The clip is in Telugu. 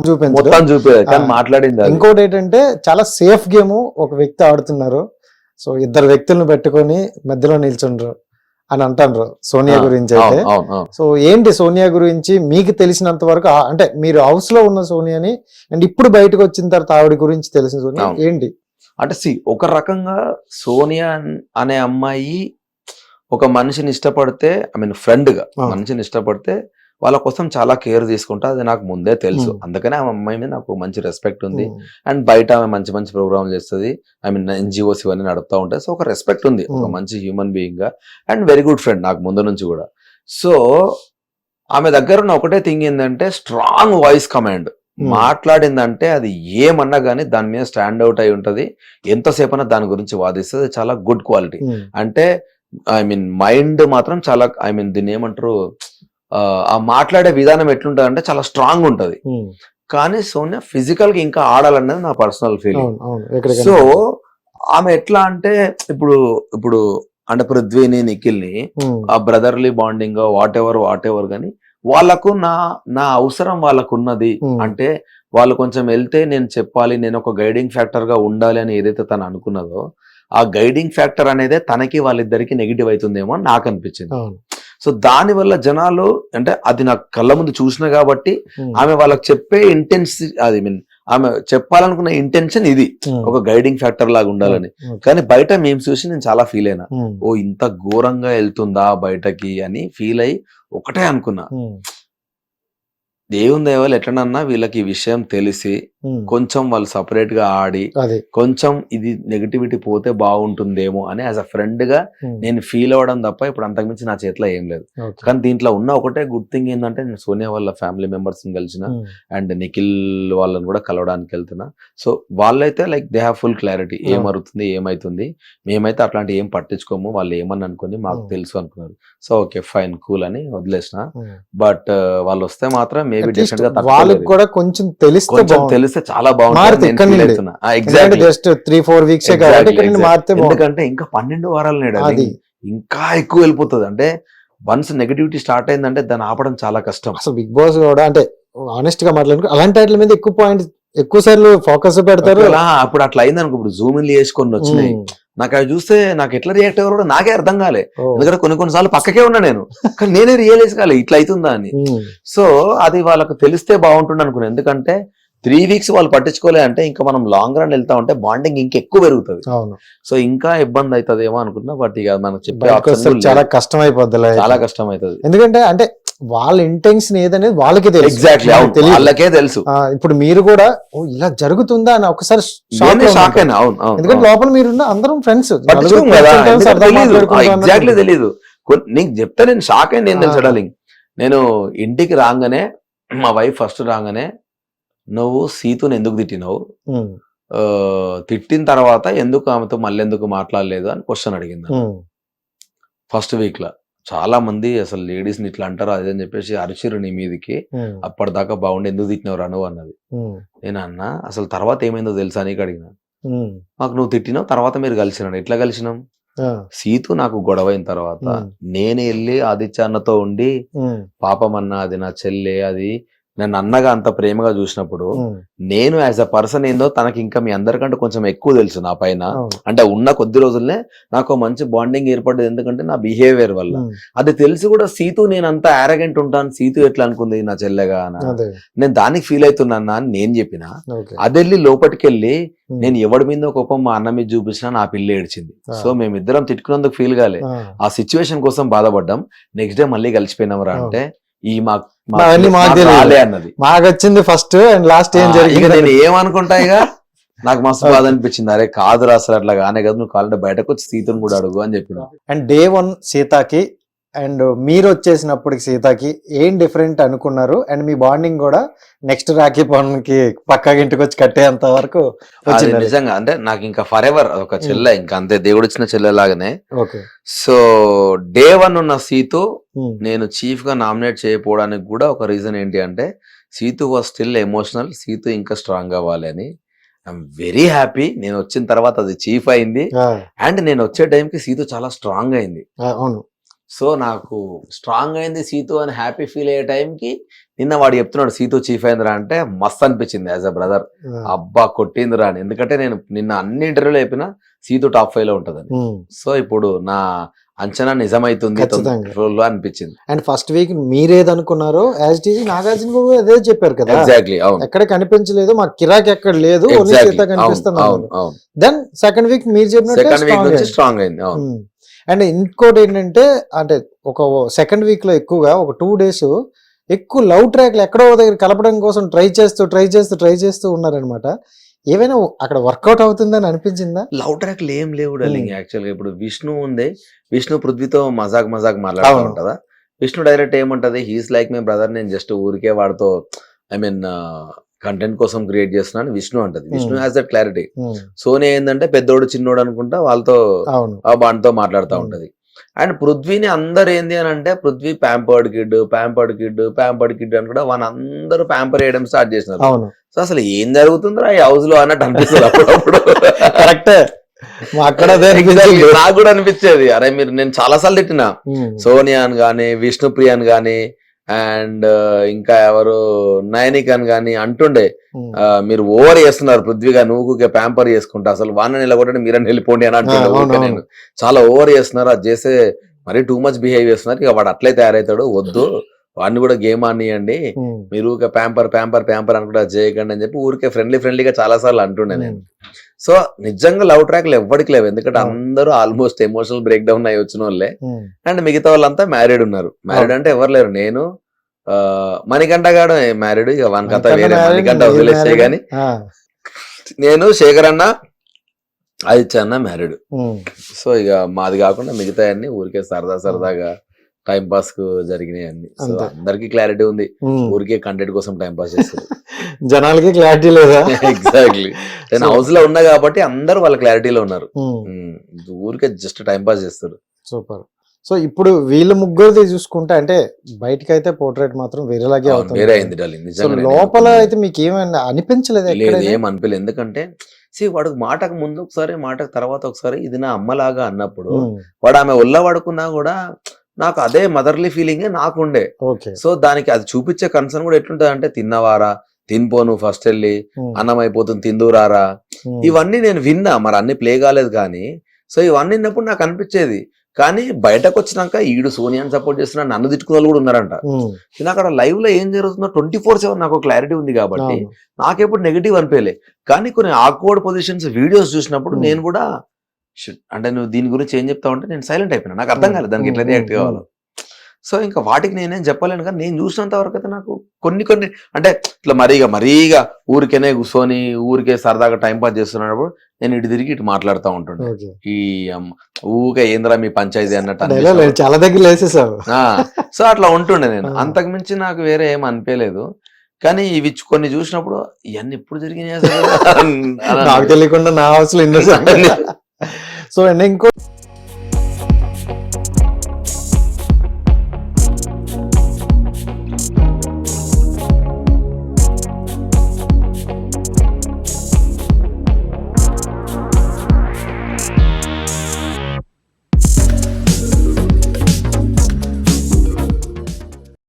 చూపించదు మొత్తం చూపేది కానీ ఆ. మాట్లాడింది. ఇంకోటి ఏంటంటే చాలా సేఫ్ గేమ్ ఒక వ్యక్తి ఆడుతున్నారు సో ఇద్దరు వ్యక్తులను పెట్టుకొని మధ్యలో నిల్చుండ్రు అని అంటారు సోనియా గురించి అయితే. సో ఏంటి సోనియా గురించి మీకు తెలిసినంత వరకు అంటే మీరు హౌస్లో ఉన్న సోనియాని అండ్ ఇప్పుడు బయటకు వచ్చిన తర్వాత ఆవిడ గురించి తెలిసిన సోనియా. ఏంటి అంటే సి ఒక రకంగా సోనియా అన్- అమ్మాయి ఒక మనిషిని ఇష్టపడితే ఐ మీన్ ఫ్రెండ్గా ఆ. మనిషిని ఇష్టపడితే వాళ్ళ కోసం చాలా కేర్ తీసుకుంటా అది నాకు ముందే తెలుసు. Hmm. అందుకనే ఆ అమ్మాయి మీద నాకు మంచి రెస్పెక్ట్ ఉంది. అండ్ బయట ఆమె మంచి మంచి ప్రోగ్రామ్ చేస్తుంది. ఐ మీన్ ఎన్జిఓస్ ఇవన్నీ నడుపుతా ఉంటాయి సో ఒక రెస్పెక్ట్ ఉంది. ఒక Hmm. మంచి హ్యూమన్ బీయింగ్గా. అండ్ వెరీ గుడ్ ఫ్రెండ్ నాకు ముందు నుంచి కూడా. సో ఆమె దగ్గర ఉన్న ఒకటే థింగ్ ఏంటంటే స్ట్రాంగ్ వాయిస్ కమాండ్ Hmm. మాట్లాడిందంటే అది ఏమన్నా కానీ దాని మీద స్టాండ్ అవుట్ అయి ఉంటది. ఎంతసేపు అన్నా దాని గురించి వాదిస్తుంది. చాలా గుడ్ క్వాలిటీ అంటే ఐ మీన్ మైండ్ మాత్రం చాలా ఐ మీన్ దీన్ని ఏమంటారు ఆ, మాట్లాడే విధానం ఎట్లుంటది అంటే చాలా స్ట్రాంగ్ ఉంటది. కానీ సోనియా ఫిజికల్గా ఇంకా ఆడాలన్నది నా పర్సనల్ ఫీలింగ్ సో ఆమె ఎట్లా అంటే ఇప్పుడు ఇప్పుడు అంటే పృథ్వీని నిఖిల్ని ఆ brotherly bonding whatever whatever కానీ వాళ్ళకు నా నా అవసరం వాళ్ళకు ఉన్నది. అంటే వాళ్ళు కొంచెం వెళ్తే నేను చెప్పాలి నేను ఒక గైడింగ్ ఫ్యాక్టర్గా ఉండాలి అని ఏదైతే తను అనుకున్నదో ఆ గైడింగ్ ఫ్యాక్టర్ అనేది తనకి వాళ్ళిద్దరికి నెగిటివ్ అవుతుందేమో నాకు అనిపించింది. సో దాని వల్ల జనాలు అంటే అది నాకు కళ్ళ ముందు చూసిన కాబట్టి ఉమ్, ఆమె వాళ్ళకి చెప్పే ఇంటెన్సి అది మీన్ ఆమె చెప్పాలనుకున్న ఇంటెన్షన్ ఇది. ఉమ్, ఒక గైడింగ్ ఫ్యాక్టర్ లాగా ఉండాలని. ఓకే. కానీ బయట మేము చూసి నేను చాలా ఫీల్ అయినా. ఓ ఇంత ఘోరంగా వెళ్తుందా బయటకి అని ఫీల్ అయ్యి ఒకటే అనుకున్నా. దేవుని దేవాలు ఎట్లనన్నా వీళ్ళకి ఈ విషయం తెలిసి కొంచెం వాళ్ళు సపరేట్గా ఆడి కొంచెం ఇది నెగిటివిటీ పోతే బాగుంటుందేమో అని యాజ్ అ ఫ్రెండ్గా నేను ఫీల్ అవ్వడం తప్ప ఇప్పుడు అంతకుమించి నా చేతిలో ఏం లేదు. కానీ దీంట్లో ఉన్న ఒకటే గుడ్ థింగ్ ఏంటంటే నేను సోనియా వాళ్ళ ఫ్యామిలీ మెంబర్స్ని కలిసిన అండ్ నిఖిల్ వాళ్ళని కూడా కలవడానికి వెళ్తున్నా. సో వాళ్ళైతే like they have full clarity. ఏమవుతుంది ఏమైతుంది? మేమైతే అట్లాంటి ఏం పట్టించుకోము. వాళ్ళు ఏమని అనుకుని మాకు. తెలుసు అనుకున్నారు. సో ఓకే ఫైన్ కూల్ అని వదిలేసిన. బట్ వాళ్ళు వస్తే మాత్రం మేబీ వాళ్ళకి. కూడా కొంచెం తెలిస్తే తెలిస్తే చాలా బాగుంటుంది జస్ట్ త్రీ ఫోర్ వీక్స్ మారితే బాగుంది ఎందుకంటే ఇంకా పన్నెండు వారాలు నేడు అది. అది. ఇంకా ఎక్కువ వెళ్ళిపోతుంది. అంటే వన్స్ నెగటివిటీ స్టార్ట్ అయిందంటే దాన్ని ఆపడం చాలా కష్టం. అసలు బిగ్ బాస్ కూడా అంటే ఆనెస్ట్గా మాట్లాడుకో అలాంటి వాటి మీద ఎక్కువ పాయింట్ ఎక్కువ సార్లు ఫోకస్ పెడతారు. అప్పుడు అట్లా అయింది అనుకో ఇప్పుడు జూమ్ వేసుకొని వచ్చినాయి. ఉమ్, నాకు అవి చూస్తే నాకు ఎట్లా రియాక్ట్ అవ్వరు కూడా నాకే అర్థం కాలే. ఎందుకంటే కొన్ని కొన్ని సార్లు పక్కకే ఉన్నా నేను. కానీ నేనే రియలైజ్ కాలే ఇట్లా అవుతుందా అని. సో అది వాళ్ళకి తెలిస్తే బాగుంటుంది అనుకున్నాను ఎందుకంటే త్రీ వీక్స్ వాళ్ళు పట్టించుకోలే అంటే ఇంకా మనం లాంగ్ రన్ వెళ్తా ఉంటే బాండింగ్ ఇంకా ఎక్కువ పెరుగుతుంది సో ఇంకా ఇబ్బంది అవుతుందేమో అనుకున్నా బట్ ఇక మనకు చెప్పే చాలా. కష్టం అయిపోద్ది చాలా కష్టం అవుతుంది ఎందుకంటే అంటే వాళ్ళ ఇంటెన్షన్ ఏదనేది వాళ్ళకి తెలుసు. ఎగ్జాక్ట్లీ. వాళ్ళకే తెలుసు. ఇప్పుడు మీరు కూడా ఓ ఇలా జరుగుతుందా? అని ఒకసారి షాక్ అయినా అవును ఎందుకంటే లోపల మీరున్న అందరం ఫ్రెండ్స్ ఎగ్జాక్ట్లీ తెలియదు నీకు చెప్తే నేను షాక్ అయింది ఏం తెలుసు నేను ఇంటికి రాగానే మా వైఫ్ ఫస్ట్ రాగానే నువ్వు సీతుని ఎందుకు తిట్టినావు? తిట్టిన తర్వాత ఎందుకు ఆమెతో మళ్ళీ ఎందుకు మాట్లాడలేదు అని క్వశ్చన్ అడిగింది ఫస్ట్ వీక్లో. చాలా మంది అసలు లేడీస్ని ఇట్లా అంటారు అదే అని చెప్పేసి అరిచిరు నీ మీదికి. అప్పటిదాకా బాగుండి ఎందుకు తిట్టినవు అను అన్నది. నేను అన్నా అసలు తర్వాత ఏమైందో తెలుసా నీకు అడిగిన? మాకు నువ్వు తిట్టినావు తర్వాత మీరు కలిసినాడు ఎట్లా కలిసినాం? సీతు నాకు గొడవ అయిన తర్వాత. నేను వెళ్ళి ఆదిత్య అన్నతో ఉండి పాపం అన్న అది నా చెల్లె అది నన్ను అన్నగా అంత ప్రేమగా చూసినప్పుడు నేను యాజ్ అ పర్సన్ ఏందో తనకి ఇంకా మీ అందరికంటే కొంచెం ఎక్కువ తెలుసు నా పైన. అంటే ఉన్న కొద్ది రోజుల్నే నాకు మంచి బాండింగ్ ఏర్పడ్డది. ఎందుకంటే నా బిహేవియర్ వల్ల. అది తెలిసి కూడా సీతు నేను అంత ఆరగెంట్ ఉంటాను. సీతు ఎట్లా అనుకుంది నా చెల్లెగా అదే. నేను దానికి ఫీల్ అవుతున్నానా అని నేను చెప్పిన. ఓకే. అదెళ్ళి లోపలికి వెళ్ళి నేను ఎవడి మీద కోపం మా అన్న మీద చూపించినా నా పిల్ల ఏడ్చింది. సో మేమిద్దరం తిట్టుకున్నందుకు ఫీల్ కాలే. ఆ. సిచ్యువేషన్ కోసం బాధపడ్డాం. నెక్స్ట్ డే మళ్ళీ కలిసిపోయినాం రా అవును. అంటే ఈ మాకు అన్నది మాకు వచ్చింది ఫస్ట్ అండ్ లాస్ట్ ఏం జరిగింది? నేను ఏమనుకుంటా ఇక? నాకు మస్తు బాధ అనిపించింది. అరే కాదురా అసలు అట్లా కానే కదా నువ్వు కావాలంటే బయటకు వచ్చి సీతను కూడా అడుగు అని చెప్పిన అండ్ డే వన్ సీతాకి అండ్ మీరు వచ్చేసినప్పటికి సీతాకి ఏం డిఫరెంట్ అనుకున్నారు? అండ్ మీ బాండింగ్ కూడా నెక్స్ట్ రాఖీ పౌర్ణమికి పక్కా ఇంటికి వచ్చి కట్టేంత వరకు నిజంగా అంటే నాకు ఇంకా ఫర్ ఎవర్ ఒక చెల్లె ఇంకా అంతే దేవుడు ఇచ్చిన చెల్లె లాగానే సో డే వన్ ఉన్న సీతు నేను చీఫ్గా నామినేట్ చేయకపోవడానికి కూడా ఒక రీజన్ ఏంటి అంటే Seethu was still emotional Seethu ఇంకా స్ట్రాంగ్ అవ్వాలి అని. ఐఎమ్ వెరీ హ్యాపీ నేను వచ్చిన తర్వాత అది చీఫ్ అయింది. అండ్ నేను వచ్చే టైంకి సీతు చాలా స్ట్రాంగ్ అయింది. అవును. సో నాకు స్ట్రాంగ్ అయింది సీతు అని హ్యాపీ ఫీల్ అయ్యే టైంకి నిన్న వాడు చెప్తున్నాడు సీతు చీఫ్ అయిందిరా అంటే మస్త్ అనిపించింది యాజ్ అ బ్రదర్ అబ్బా కొట్టిందిరా అని. ఎందుకంటే నేను నిన్న అన్ని ఇంటర్వ్యూలో చెప్పిన సీతు టాప్ ఫైవ్లో ఉంటదని. ఉమ్. సో ఇప్పుడు నా అంచనా నిజమైతుంది అనిపించింది. And first week మీరేదనుకున్నారో as it is Nagarjuna Babu అదే చెప్పారు కదా. ఎగ్జాక్ట్లీ అవును. ఎక్కడ కనిపించలేదు మాకు కిరాక్ ఎక్కడ లేదు కనిపిస్తుంది దెన్ సెకండ్ వీక్ మీరు సెకండ్ వీక్ నుంచి స్ట్రాంగ్ అయింది అవును. అండ్ ఇంకోటి ఏంటంటే అంటే ఒక సెకండ్ వీక్లో ఎక్కువగా ఒక టూ డేస్ ఎక్కువ లవ్ ట్రాక్లు ఎక్కడో దగ్గర కలపడం కోసం ట్రై చేస్తూ ట్రై చేస్తూ ట్రై చేస్తూ ఉన్నారనమాట ఏమైనా అక్కడ వర్కౌట్ అవుతుందని అనిపించిందా లవ్ ట్రాక్ ఏం లేవు డార్లింగ్ Hmm. యాక్చువల్గా ఇప్పుడు విష్ణు ఉంది విష్ణు పృథ్వీతో మజాక్ మజాక్ మాట్లాడుతూ. ఉంటదా విష్ణు డైరెక్ట్ ఏముంటది హీస్ లైక్ మై బ్రదర్ నేను జస్ట్ ఊరికే వాడితో ఐ మీన్ కంటెంట్ కోసం క్రియేట్ చేస్తున్నాను విష్ణు అంటది. Vishnu Hmm. Has that clarity Sonia ఏంటంటే పెద్దోడు చిన్నోడు అనుకుంటా వాళ్ళతో ఆ బాండ్తో మాట్లాడుతూ Hmm. ఉంటది. అండ్ పృథ్వీని అందరు ఏంది అని అంటే Prithvi pampered kid pampered kid pampered kid అని కూడా వాళ్ళ అందరూ ప్యాంపర్ చేయడం స్టార్ట్ చేసినారు. సో అసలు ఏం జరుగుతుందిరా ఈ హౌస్లో అన్నట్టు అనిపిస్తుంది అప్పుడప్పుడు. కరెక్టే అక్కడ. నాకు కూడా అనిపించేది. అరే మీరు నేను చాలా సార్లు తిట్టినా. ఉమ్, సోనియాన్ గాని విష్ణుప్రియాన్ గాని అండ్ ఇంకా ఎవరు నయనిక్ అని గాని అంటుండే మీరు ఓవర్ చేస్తున్నారు పృథ్వీగా నువ్వు ప్యాంపర్ చేసుకుంటా అసలు వాన నిలబడి మీరని వెళ్ళిపోండి అని అంటుండే. నేను. చాలా ఓవర్ చేస్తున్నారు అది చేస్తే మరీ టూ మచ్ బిహేవ్ చేస్తున్నారు ఇక వాడు అట్లే తయారవుతాడు వద్దు. వాడిని కూడా గేమ్ ఆనియండి ఉమ్, మీరు ఊరికే ప్యాంపర్ ప్యాంపర్ ప్యాంపర్ అనుకుంటే చేయకండి అని చెప్పి ఊరికే ఫ్రెండ్లీ ఫ్రెండ్లీగా చాలా సార్లు అంటుండే నేను. సో నిజంగా లవ్ ట్రాక్లు ఎవ్వడికి లేవు. ఎందుకంటే. అందరూ ఆల్మోస్ట్ ఎమోషనల్ బ్రేక్ డౌన్ అయ్యి వచ్చిన వాళ్ళే. అండ్ మిగతా వాళ్ళంతా మ్యారీడ్ ఉన్నారు. మ్యారీడ్ అంటే ఎవరు లేరు. నేను మణికంఠ గాడు మ్యారీడ్? ఇక వన్ కథ వేరే మణికంఠ married. గానీ. నేను శేఖర్ అన్న ఆదిత్య అన్న మ్యారీడ్. సో ఇక మాది కాకుండా మిగతా అన్ని ఊరికే సరదా సరదాగా టైం పాస్కు జరిగినాయి అన్ని. అందరికి క్లారిటీ ఉంది. ఉమ్. ఊరికే కంటెంట్ కోసం టైం పాస్ చేస్తారు. జనాలకి క్లారిటీ లేదా? ఎగ్జాక్ట్లీ నేను హౌస్లో ఉన్నా కాబట్టి అందరూ వాళ్ళ క్లారిటీలో ఉన్నారు. ఉమ్. ఉమ్, ఊరికే జస్ట్ టైం పాస్ చేస్తారు. సూపర్ సో ఇప్పుడు వీళ్ళ ముగ్గురిది చూసుకుంటే అంటే బయటకి అయితే పోర్ట్రేట్ మాత్రం వేరేలాగే అవుతుంది. వేరే అయింది సో లోపల అయితే మీకు ఏమైనా అనిపించలేదు? ఏం అనిపించలేదు. ఎందుకంటే సి వాడు మాటకు ముందు ఒకసారి మాటకు తర్వాత ఒకసారి ఇది నా అమ్మలాగా అన్నప్పుడు వాడు ఆమె ఒళ్ళ పడుకున్నా కూడా నాకు అదే మదర్లీ ఫీలింగ్ నాకు ఉండే సో దానికి అది చూపించే కన్సర్న్ కూడా ఎట్లుంటది అంటే తిన్నవారా తినిపోను ఫస్ట్ వెళ్ళి అన్నం అయిపోతుంది తిందురారా ఇవన్నీ నేను విన్నా మరి అన్ని ప్లే కాలేదు కానీ సో ఇవన్నీ విన్నప్పుడు నాకు అనిపించేది. కానీ బయటకు వచ్చినాక ఈడు సోనియాని సపోర్ట్ చేస్తున్నా నన్ను తిట్టుకున్న వాళ్ళు కూడా ఉన్నారంట. నేను అక్కడ లైవ్లో ఏం జరుగుతుందో ట్వంటీ ఫోర్ సెవెన్ నాకు క్లారిటీ ఉంది కాబట్టి. నాకెప్పుడు నెగిటివ్ అనిపించలే కానీ కొన్ని ఆక్వర్డ్ పొజిషన్స్ వీడియోస్ చూసినప్పుడు. నేను కూడా "Shit, అంటే నువ్వు దీని గురించి ఏం చెప్తావు అంటే నేను సైలెంట్ అయిపోయినా నాకు అర్థం. కాలేదు దానికి ఎట్లా. రియాక్ట్. కావాలో సో ఇంకా వాటికి నేనేం చెప్పలేను కానీ నేను చూసినంత వరకు అయితే నాకు కొన్ని కొన్ని అంటే ఇట్లా మరీగా మరీగా ఊరికేనే కూర్చొని ఊరికే సరదాగా టైం పాస్ చేస్తున్నప్పుడు నేను ఇటు తిరిగి ఇటు మాట్లాడుతూ ఉంటుండే ఈ ఊకే ఏంద్రా మీ పంచాయతీ అన్నట్టు చాలా దగ్గర వేసేసావు సో అట్లా ఉంటుండే నేను. అంతకు మించి నాకు వేరే ఏం అనిపించలేదు కానీ ఇవి కొన్ని చూసినప్పుడు ఇవన్నీ ఎప్పుడు జరిగినాయి నాకు తెలియకుండా నా హౌస్ లో ఇన్నోసెంట్ సో అండ్ ఇంకో